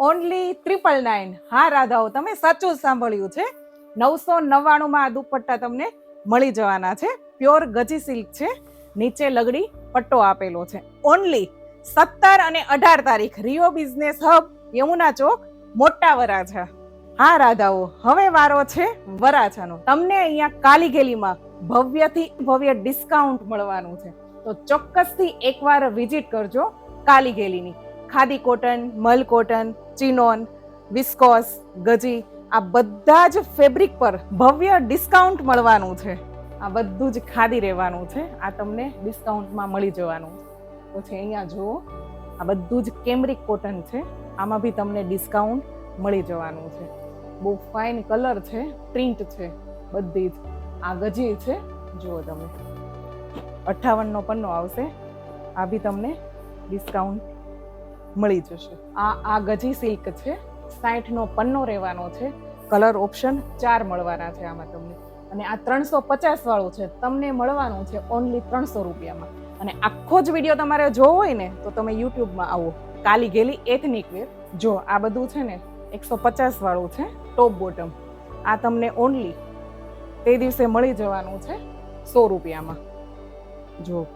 Only triple nine હા, રાધાઓ, તમે સાચું સાંભળ્યું છે. નવસો નવ્વાણુંમાં આ દુપટ્ટા તમને મળી જવાના છે. પ્યોર ગજી સિલ્ક છે. નીચે લગડી પટ્ટો આપેલો છે. ઓનલી સત્તર અને અઢાર તારીખ રિયો બિઝનેસ હબ યમુના ચોક, મોટા વરાછા. હા, રાધાઓ, હવે વારો છે વરાછાનો. તમને અહીંયા કાલીગેલીમાં ભવ્યથી ભવ્ય ડિસ્કાઉન્ટ મળવાનું છે. તો ચોક્કસથી એકવાર વિઝિટ કરજો કાલીગેલીની ખાદી કોટન મલ કોટન ચિનોન, વિસ્કોસ, ગજી, આ બધા જ ફેબ્રિક પર ભવ્ય ડિસ્કાઉન્ટ મળવાનું છે. આ બધું જ ખાદી રહેવાનું છે. આ તમને ડિસ્કાઉન્ટમાં મળી જવાનું. તો છે અહીંયા જુઓ, આ બધું જ કેમરિક કોટન છે. આમાં બી તમને ડિસ્કાઉન્ટ મળી જવાનું છે. બહુ ફાઇન કલર છે, પ્રિન્ટ છે, બધી જ. આ ગજી છે, જુઓ તમે. અઠ્ઠાવનનો પન્નો આવશે. આ બી તમને ડિસ્કાઉન્ટ મળી જશે. આ આ ગજી સિલ્ક છે, સાઠનો પન્નો રહેવાનો છે, કલર ઓપ્શન ચાર મળવાના છે આમાં તમને. અને આ ત્રણસો પચાસ વાળું છે, તમને મળવાનું છે ઓનલી ત્રણસો રૂપિયામાં. અને આખો જ વીડિયો તમારે જોવો હોય ને, તો તમે યુટ્યુબમાં આવો. કાલી ગેલી એથનિક વેર જો આ બધું છે ને, એકસો પચાસ વાળું છે ટોપ બોટમ આ તમને ઓનલી તે દિવસે મળી જવાનું છે સો રૂપિયામાં. જો.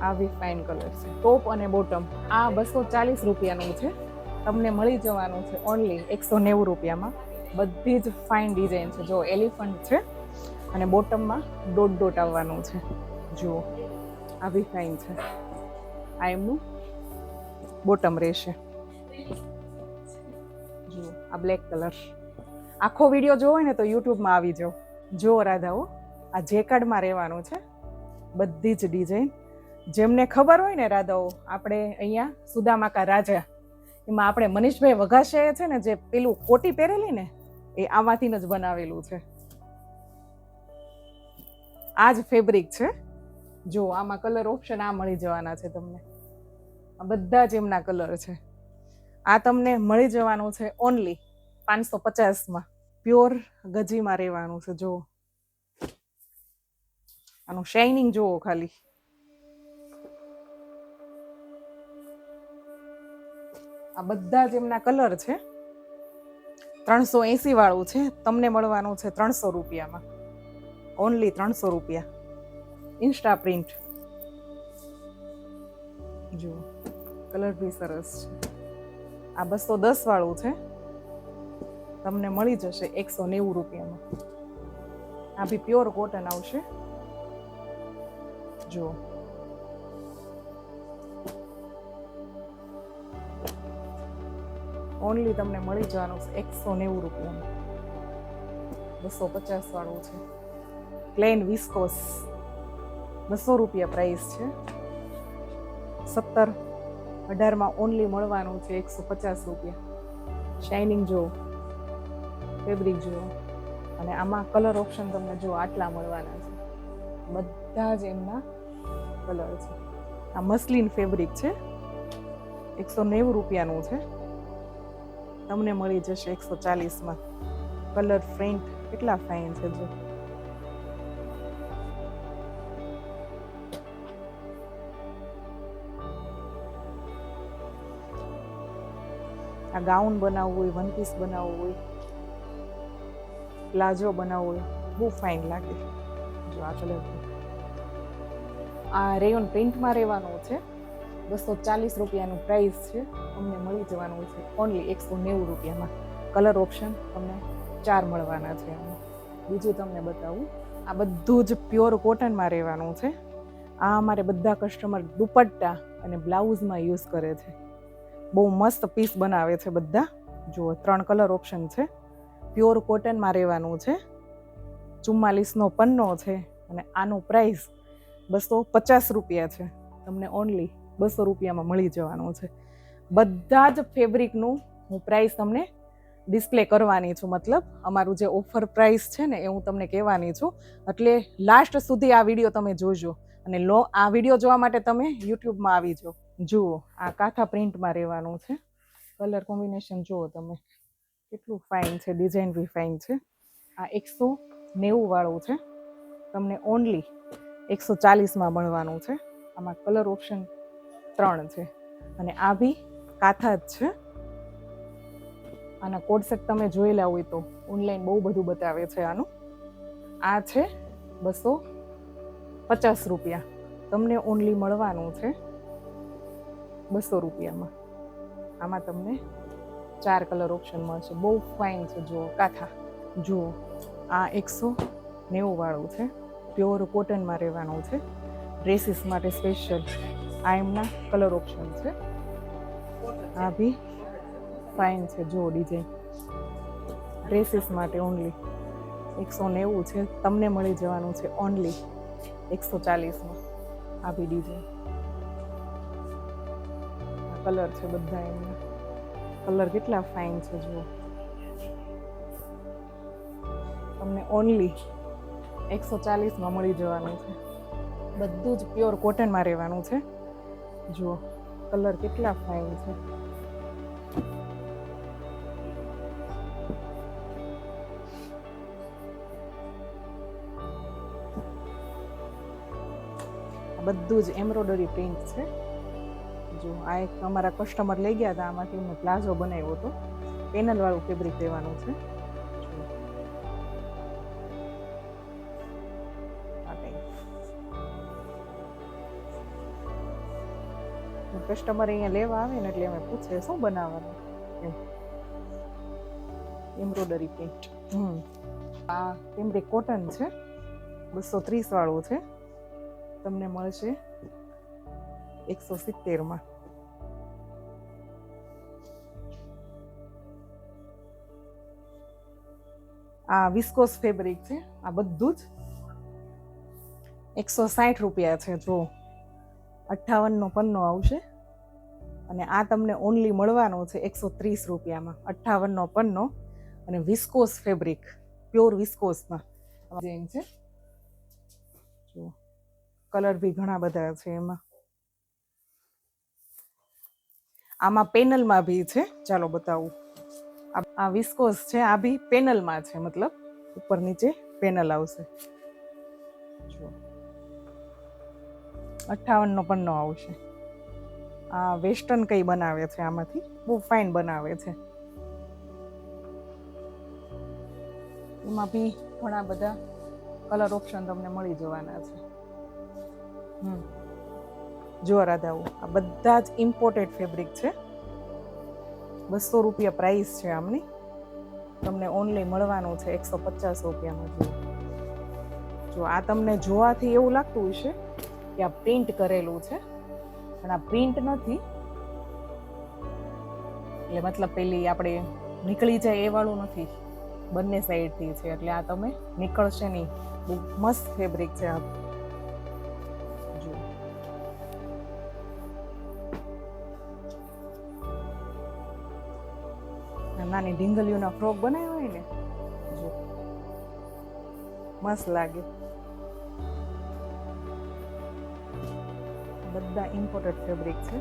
આવી ફાઇન કલર છે. ટોપ અને બોટમ આ બસો ચાલીસ રૂપિયાનું છે. તમને મળી જવાનું છે ઓનલી એકસો નેવું રૂપિયામાં. બધી જ ફાઇન ડિઝાઇન છે. જો એલિફન્ટ છે અને બોટમમાં ડોટ ડોટ આવવાનું છે. જુઓ આવી ફાઇન છે. આ એમનું બોટમ રહેશે. જુઓ, આ બ્લેક કલર આખો વીડિયો જોવો ને તો યુટ્યુબમાં આવી જાઓ. જુઓ રાધાઓ આ જેકાર્ડમાં રહેવાનું છે. બધી જ ડિઝાઇન જેમને ખબર હોય ને રાધાઓ, આપણે અહીંયા સુદામાકા રાજા, એમાં આપણે મનીષભાઈ વઘાશે છે ને જે પેલું કોટી પહેરેલી ને, એ આમાંથી જ બનાવેલું છે. આ જ ફેબ્રિક છે. જો, આમાં કલર ઓપ્શન આ મળી જવાના છે તમને. આ બધા જ એમના કલર છે. આ તમને મળી જવાનું છે ઓનલી પાંચસો પચાસમાં. પ્યોર ગજીમાં રહેવાનું છે, જુઓ. આનું શાઇનિંગ જુઓ ખાલી. આ બધા જ એમના કલર છે. ત્રણસો એંસી વાળું છે. તમને મળવાનું છે ત્રણસો રૂપિયામાં. ઓનલી ત્રણસો રૂપિયા. ઇન્સ્ટા પ્રિન્ટ જુઓ, કલર બી સરસ છે. આ બસો દસ વાળું છે. તમને મળી જશે એકસો નેવું રૂપિયામાં. આ બી પ્યોર કોટન આવશે. જુઓ. ઓનલી તમને મળી જવાનું છે એકસો નેવું રૂપિયાનું. બસો પચાસ વાળું છે. પ્લેન વિસ્કોસ બસો રૂપિયા પ્રાઇસ છે. સત્તર. અઢારમાં ઓનલી મળવાનું છે એકસો પચાસ રૂપિયા. શાઇનિંગ જુઓ ફેબ્રિક જુઓ અને આમાં કલર ઓપ્શન તમને જો આટલા મળવાના છે. બધા જ એમના કલર છે. આ મસલિન ફેબ્રિક છે. એકસો નેવું રૂપિયાનું છે. તમને મળી જશે એકસો ચાલીસમાં. કલર પ્રિન્ટ કેટલા ફાઇન છે જો. આ ગાઉન બનાવવું હોય વન પીસ બનાવવું હોય, પ્લાઝો બનાવવો હોય, બહુ ફાઇન લાગે. જો આ કલર આ રેયોન પ્રિન્ટમાં રહેવાનું છે. બસો ચાલીસ રૂપિયાનું પ્રાઇસ છે. તમને મળી જવાનું છે. ઓનલી એકસો નેવું રૂપિયામાં. કલર ઓપ્શન તમને ચાર મળવાના છે બીજું તમને બતાવું. આ બધું જ પ્યોર કોટનમાં રહેવાનું છે. આ અમારે બધા કસ્ટમર દુપટ્ટા અને બ્લાઉઝમાં યુઝ કરે છે. બહુ મસ્ત પીસ બનાવે છે બધા. જુઓ, ત્રણ કલર ઓપ્શન છે. પ્યોર કોટનમાં રહેવાનું છે. ચુમ્માલીસનો પન્નો છે અને આનો પ્રાઇસ બસો પચાસ રૂપિયા છે. તમને ઓનલી બસો રૂપિયામાં મળી જવાનું છે. બધા જ ફેબ્રિકનું હું પ્રાઇસ તમને ડિસ્પ્લે કરવાની છું. મતલબ અમારું જે ઓફર પ્રાઇસ છે ને એ હું તમને કહેવાની છું. એટલે લાસ્ટ સુધી આ વીડિયો તમે જોજો અને લો, આ વીડિયો જોવા માટે તમે યુટ્યુબમાં આવી જાઓ. જુઓ, આ કાથા પ્રિન્ટમાં રહેવાનું છે. કલર કોમ્બિનેશન જુઓ તમે. કેટલું ફાઇન છે ડિઝાઇન બી ફાઇન છે. આ એકસો નેવું વાળું છે. તમને ઓનલી એકસો ચાલીસમાં મળવાનું છે. આમાં કલર ઓપ્શન ત્રણ છે. અને આ બી કાથા જ છે. આના કોડસેટ તમે જોયેલા હોય તો ઓનલાઈન બહુ બધું બતાવે છે આનું. આ છે બસો પચાસ રૂપિયા. તમને ઓનલી મળવાનું છે બસો રૂપિયામાં. આમાં તમને ચાર કલર ઓપ્શન મળશે. બહુ ફાઇન છે જુઓ કાથા. જુઓ, આ એકસો નેવું વાળું છે. પ્યોર કોટનમાં રહેવાનું છે. ડ્રેસીસ માટે સ્પેશિયલ આ એમના કલર ઓપ્શન છે. આ બી ફાઇન છે જુઓ ડિઝાઇન ડ્રેસીસ માટે ઓનલી એકસો નેવું છે. તમને મળી જવાનું છે ઓનલી એકસો ચાલીસમાં. આ બી ડિઝાઇન કલર છે બધા એમના. કલર કેટલા ફાઇન છે, જુઓ. તમને ઓનલી એકસો ચાલીસમાં મળી જવાનું છે. બધું જ પ્યોર કોટનમાં રહેવાનું છે. જુઓ, કલર કેટલા ફાઇન છે. બધું જ એમ્બ્રોડરી પ્રિન્ટ છે. જો, આ એક અમારા કસ્ટમર લઈ ગયા હતા, આમાંથી મેં પ્લાઝો બનાવ્યો હતો. પેનલવાળું ફેબ્રિક લેવાનું છે. કસ્ટમર અહીંયા લેવા આવે ને એટલે અમે પૂછે શું બનાવવાનું? એમ. એમ્બ્રોડરી પ્રિન્ટ આ કેમ્બ્રિક કોટન છે. બસો ત્રીસ વાળું છે. તમને મળશે એકસો સિત્તેરમાં આ વિસ્કોસ ફેબ્રિક છે. આ બધું જ એકસો સાઠ રૂપિયા છે. જો અઠ્ઠાવનનો પન્નો આવશે. અને આ તમને ઓનલી મળવાનો છે એકસો ત્રીસ રૂપિયામાં. અઠ્ઠાવનનો પન્નો અને વિસ્કોસ ફેબ્રિક પ્યોર વિસ્કોસમાં જેમ છે. જો કલર બી ઘણા બધા છે એમાં. આમાં પેનલમાં બી છે. ચાલો બતાવું. આ- વિસ્કોસ છે, આ બી પેનલમાં છે, મતલબ ઉપર નીચે પેનલ આવશે. જો અઠ્ઠાવનનો પન્નો આવશે. વેસ્ટર્ન કઈ બનાવે છે આમાંથી? બહુ ફાઇન બનાવે છે. એમાં બી ઘણા બધા કલર ઓપ્શન તમને મળી જવાના છે. હમ. જો રાધાઓ, આ બધા જ ઇમ્પોર્ટેડ ફેબ્રિક છે. બસો રૂપિયા પ્રાઇસ છે આમની. તમને ઓનલી મળવાનું છે એકસો પચાસ રૂપિયામાં જો જો આ તમને જોવાથી એવું લાગતું હશે કે આ પ્રિન્ટ કરેલું છે. પણ આ પ્રિન્ટ નથી. એટલે મતલબ પેલી આપણે નીકળી જાય એ વાળું નથી. બંને સાઈડથી છે. એટલે આ તમે નીકળશે નહીં. બહુ મસ્ત ફેબ્રિક છે આ. નાની ઢીંગલીઓના ફ્રોક બનાવ્યા હોય ને? જો મસ્ત લાગે. બધા ઇમ્પોર્ટેડ ફેબ્રિક છે.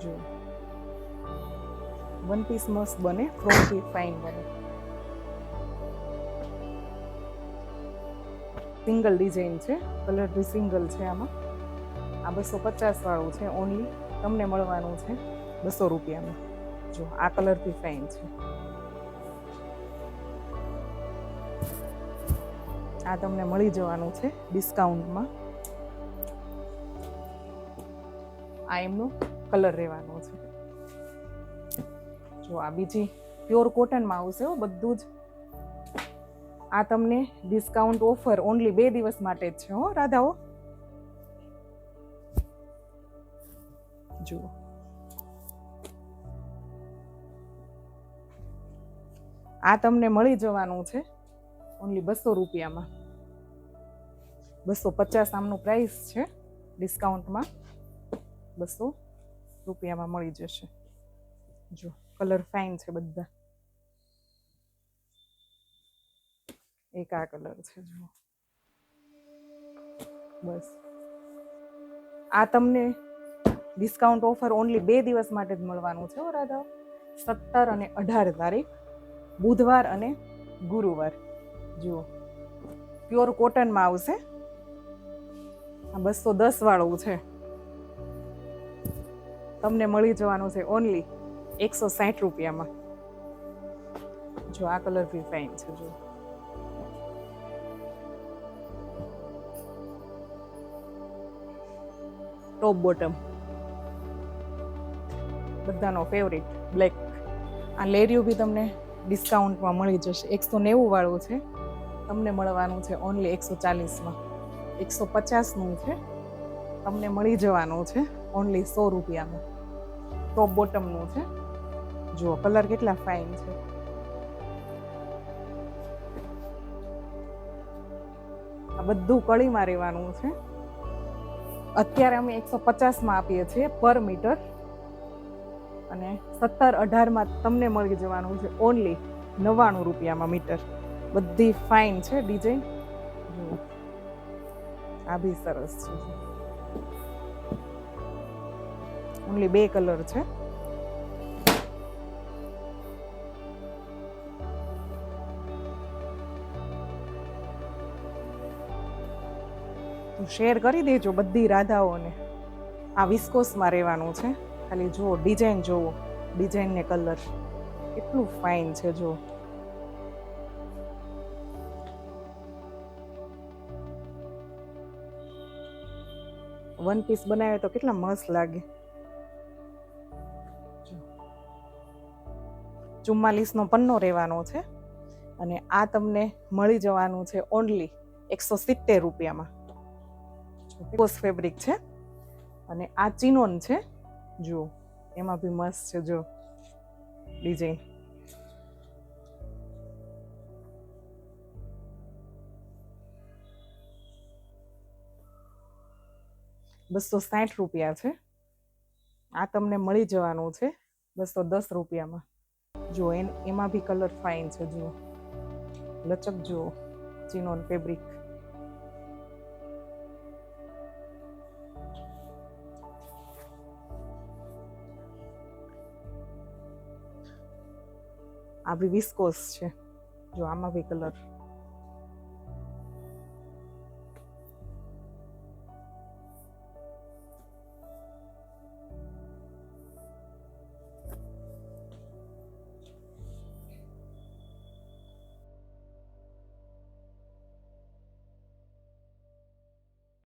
જો. વન પીસ મસ્ત બને ફ્રોક ફાઇન બને. સિંગલ ડિઝાઇન છે કલર બી સિંગલ છે આમાં. આ બસો પચાસ વાળું છે ઓનલી તમને મળવાનું છે બસો રૂપિયામાં. જો, આ કલર બી ફાઇન છે. આ તમને મળી જવાનું છે ડિસ્કાઉન્ટમાં આ એમનો કલર રહેવાનો છે. જો આ બીજી પ્યોર કોટનમાં આવશે હો, બધું જ. આ તમને ડિસ્કાઉન્ટ ઓફર ઓનલી બે દિવસ માટે જ છે હો રાધાઓ જુઓ. આ તમને મળી જવાનું છે ઓનલી બસો રૂપિયામાં. બસો પચાસ આમનું પ્રાઇસ છે ડિસ્કાઉન્ટમાં બસો રૂપિયામાં મળી જશે. જો કલર ફાઇન છે બધા. એક આ કલર છે જુઓ બસ. આ તમને ડિસ્કાઉન્ટ ઓફર ઓનલી બે દિવસ માટે જ મળવાનું છે રાધા. સત્તર અને અઢાર તારીખ, બુધવાર અને ગુરુવાર. જુઓ. પ્યોર કોટનમાં આવશે. આ બસો દસ વાળું છે. તમને મળી જવાનું છે ઓનલી એકસો સાઠ રૂપિયામાં. જો આ કલર બી ફાઇન છે, જો. ટોપ બોટમ બધાનો ફેવરિટ બ્લેક આ લેરિયું બી તમને ડિસ્કાઉન્ટમાં મળી જશે. એકસો નેવું વાળું છે. તમને મળવાનું છે ઓનલી એકસો ચાલીસમાં. એકસો પચાસનું છે. તમને મળી જવાનું છે ઓનલી સો રૂપિયામાં. ટોપ બોટમનું છે. જુઓ કલર કેટલા ફાઇન છે. આ બધું કળીમાં રહેવાનું છે. અત્યારે અમે એકસો પચાસમાં આપીએ છીએ પર મીટર અને સત્તર અઢારમાં તમને મળી જવાનું છે ઓનલી નવ્વાણું રૂપિયામાં મીટર બધી ફાઇન છે ડિઝાઇન આ બી સરસ છે. ઓનલી બે કલર છે. તો શેર કરી દેજો બધી રાધાઓને. આ વિસ્કોસમાં રહેવાનું છે. ખાલી જુઓ ડિઝાઇન જુઓ. ડિઝાઇન ને કલર કેટલું ફાઇન છે, જુઓ. વન પીસ બનાવે તો કેટલા મસ્ત લાગે. ચુમ્માલીસ નો પન્નો રહેવાનો છે અને આ તમને મળી જવાનું છે ઓનલી એકસો સિત્તેર રૂપિયામાં. પોસ ફેબ્રિક છે અને આ ચિનોન છે. જુઓ, એમાં બી મસ્ત છે જો ડિઝાઇન બસો સાઠ રૂપિયા છે. આ તમને મળી જવાનું છે બસો દસ રૂપિયામાં. જો એન, એમાં બી કલર ફાઇન છે, જુઓ. લચક જુઓ ચિનોન ફેબ્રિક આ બી વિસ્કોસ છે. જો આમાં બી કલર